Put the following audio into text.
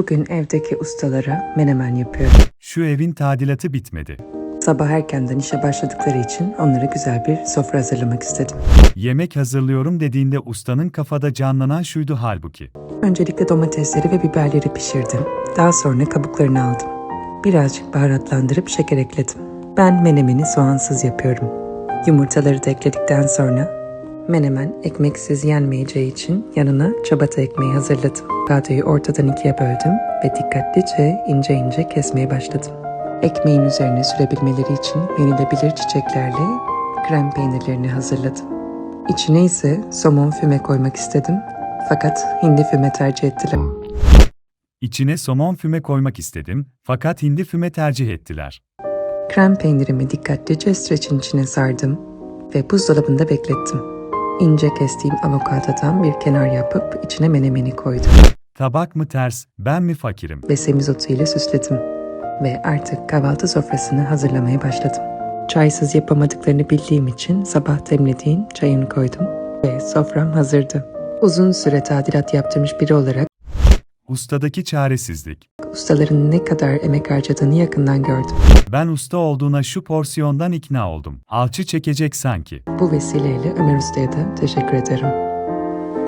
Bugün evdeki ustalara menemen yapıyorum. Şu evin tadilatı bitmedi. Sabah erkenden işe başladıkları için onlara güzel bir sofra hazırlamak istedim. Yemek hazırlıyorum dediğinde ustanın kafada canlanan şuydu halbuki. Öncelikle domatesleri ve biberleri pişirdim. Daha sonra kabuklarını aldım. Birazcık baharatlandırıp şeker ekledim. Ben menemeni soğansız yapıyorum. Yumurtaları da ekledikten sonra menemen ekmeksiz yenmeyeceği için yanına çabata ekmeği hazırladım. Avokadoyu ortadan ikiye böldüm ve dikkatlice ince ince kesmeye başladım. Ekmeğin üzerine sürebilmeleri için yenilebilir çiçeklerle krem peynirlerini hazırladım. İçine ise somon füme koymak istedim fakat hindi füme tercih ettiler. İçine somon füme koymak istedim fakat hindi füme tercih ettiler. Krem peynirimi dikkatlice streçin içine sardım ve buzdolabında beklettim. İnce kestiğim avokadodan bir kenar yapıp içine menemeni koydum Tabak mı ters, ben mi fakirim? ve semizotu ile süsledim. Ve artık kahvaltı sofrasını hazırlamaya başladım. Çaysız yapamadıklarını bildiğim için sabah demlediğim çayını koydum ve sofram hazırdı. Uzun süre tadilat yaptırmış biri olarak Ustadaki çaresizlik. ustaların ne kadar emek harcadığını yakından gördüm. Ben usta olduğuna şu porsiyondan ikna oldum. Alçı çekecek sanki. Bu vesileyle Ömer Usta'ya da teşekkür ederim.